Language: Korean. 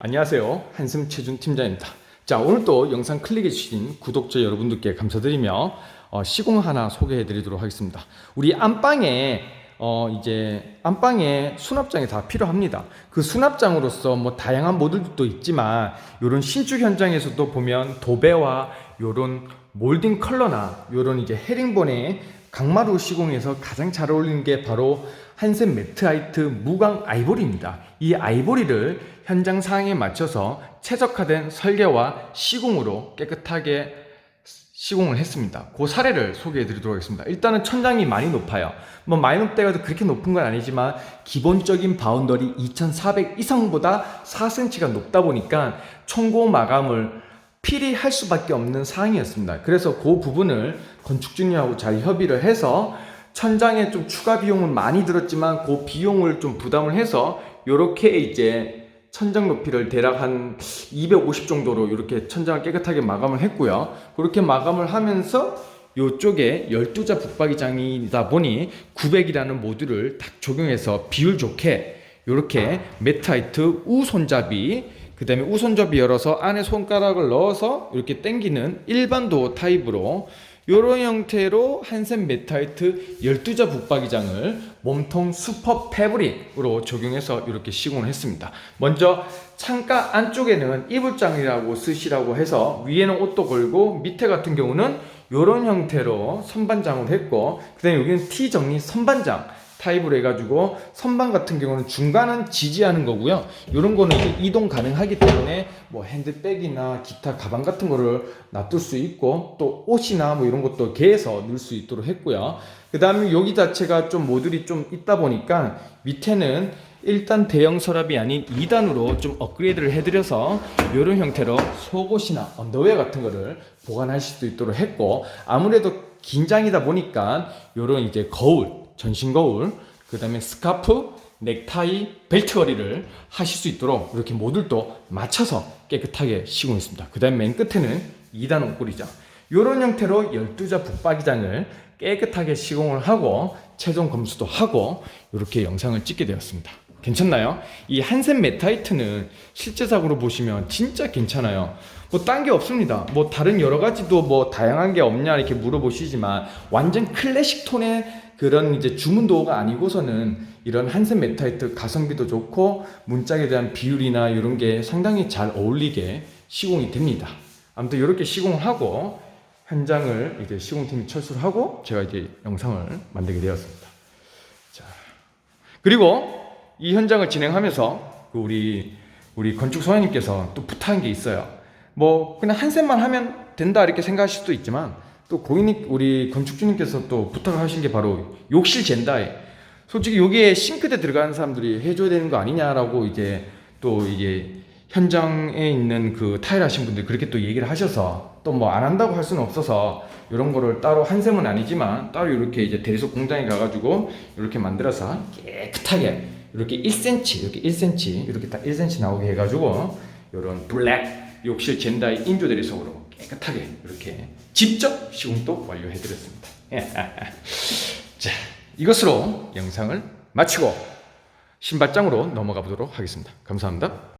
안녕하세요. 한승 최준 팀장입니다. 자, 오늘 또 영상 클릭해 주신 구독자 여러분들께 감사드리며 어, 시공 하나 소개해 드리도록 하겠습니다. 우리 안방에 어, 이제 안방에 수납장이 다 필요합니다. 그 수납장으로서 뭐 다양한 모델도 있지만 이런 신축 현장에서도 보면 도배와 이런 몰딩 컬러나 이런 이제 헤링본의 강마루 시공에서 가장 잘 어울리는 게 바로 한센 매트하이트 무광 아이보리입니다. 이 아이보리를 현장 상황에 맞춰서 최적화된 설계와 시공으로 깨끗하게 시공을 했습니다. 그 사례를 소개해 드리도록 하겠습니다. 일단은 천장이 많이 높아요. 뭐 해도 그렇게 높은 건 아니지만 기본적인 바운더리 2400 이상보다 4cm가 높다 보니까 청고 마감을 필히 할 수밖에 없는 상황이었습니다. 그래서 그 부분을 건축주님하고 잘 협의를 해서 천장에 좀 추가 비용은 많이 들었지만 그 비용을 좀 부담을 해서 이렇게 이제 천장 높이를 대략 한 250 정도로 이렇게 천장을 깨끗하게 마감을 했고요. 그렇게 마감을 하면서 이쪽에 12자 붙박이장이다 보니 900이라는 모듈을 딱 적용해서 비율 좋게 이렇게 매트하이트 우손잡이 그 다음에 우손잡이 열어서 안에 손가락을 넣어서 이렇게 당기는 일반 도어 타입으로 이런 형태로 한센 매트하이트 12자 붙박이장을 몸통 슈퍼 패브릭으로 적용해서 이렇게 시공을 했습니다. 먼저 창가 안쪽에는 이불장이라고 쓰시라고 해서 위에는 옷도 걸고 밑에 같은 경우는 이런 형태로 선반장을 했고 그 다음에 여기는 T 정리 선반장 타입으로 해가지고 선반 같은 경우는 중간은 지지하는 거고요. 이런 거는 이제 이동 가능하기 때문에 뭐 핸드백이나 기타 가방 같은 거를 놔둘 수 있고 또 옷이나 뭐 이런 것도 개에서 넣을 수 있도록 했고요. 그 다음에 여기 자체가 좀 모듈이 좀 있다 보니까 밑에는 일단 대형 서랍이 아닌 2단으로 좀 업그레이드를 해드려서 이런 형태로 속옷이나 언더웨어 같은 거를 보관하실 수 있도록 했고 아무래도 긴장이다 보니까 이런 이제 거울 전신 거울, 그 다음에 스카프, 넥타이, 벨트 걸이를 하실 수 있도록 이렇게 모듈도 맞춰서 깨끗하게 시공했습니다. 그 다음에 맨 끝에는 2단 옷걸이장. 이런 형태로 12자 붙박이장을 깨끗하게 시공을 하고 최종 검수도 하고 이렇게 영상을 찍게 되었습니다. 괜찮나요? 이 한센 메타이트는 실제적으로 보시면 진짜 괜찮아요. 뭐 딴 게 없습니다. 뭐 다른 여러 가지도 뭐 다양한 게 없냐 이렇게 물어보시지만 완전 클래식 톤의 그런 이제 주문 도어가 아니고서는 이런 한센 메타이트 가성비도 좋고 문짝에 대한 비율이나 이런 게 상당히 잘 어울리게 시공이 됩니다. 아무튼 이렇게 시공을 하고 현장을 이제 시공팀이 철수를 하고 제가 이제 영상을 만들게 되었습니다. 자 그리고 이 현장을 진행하면서 그 우리 우리 건축 소장님께서 또 부탁한 게 있어요. 뭐 그냥 한 셋만 하면 된다 이렇게 생각하실 수도 있지만 또 고객님 우리 건축주님께서 또 부탁을 하신 게 바로 욕실 젠다에. 솔직히 여기에 싱크대 들어가는 사람들이 해줘야 되는 거 아니냐라고 이제 또 이제 현장에 있는 그 타일 하신 분들 그렇게 또 얘기를 하셔서 또 뭐 안 한다고 할 수는 없어서 이런 거를 따로 한 셈은 아니지만 따로 이렇게 이제 대리석 공장에 가가지고 이렇게 만들어서 깨끗하게 이렇게 1cm 이렇게 1cm 이렇게 딱 1cm 나오게 해가지고 이런 블랙 욕실 젠다의 인조 대리석으로 깨끗하게 이렇게 직접 시공도 완료해드렸습니다. 자 이것으로 영상을 마치고 신발장으로 넘어가 보도록 하겠습니다. 감사합니다.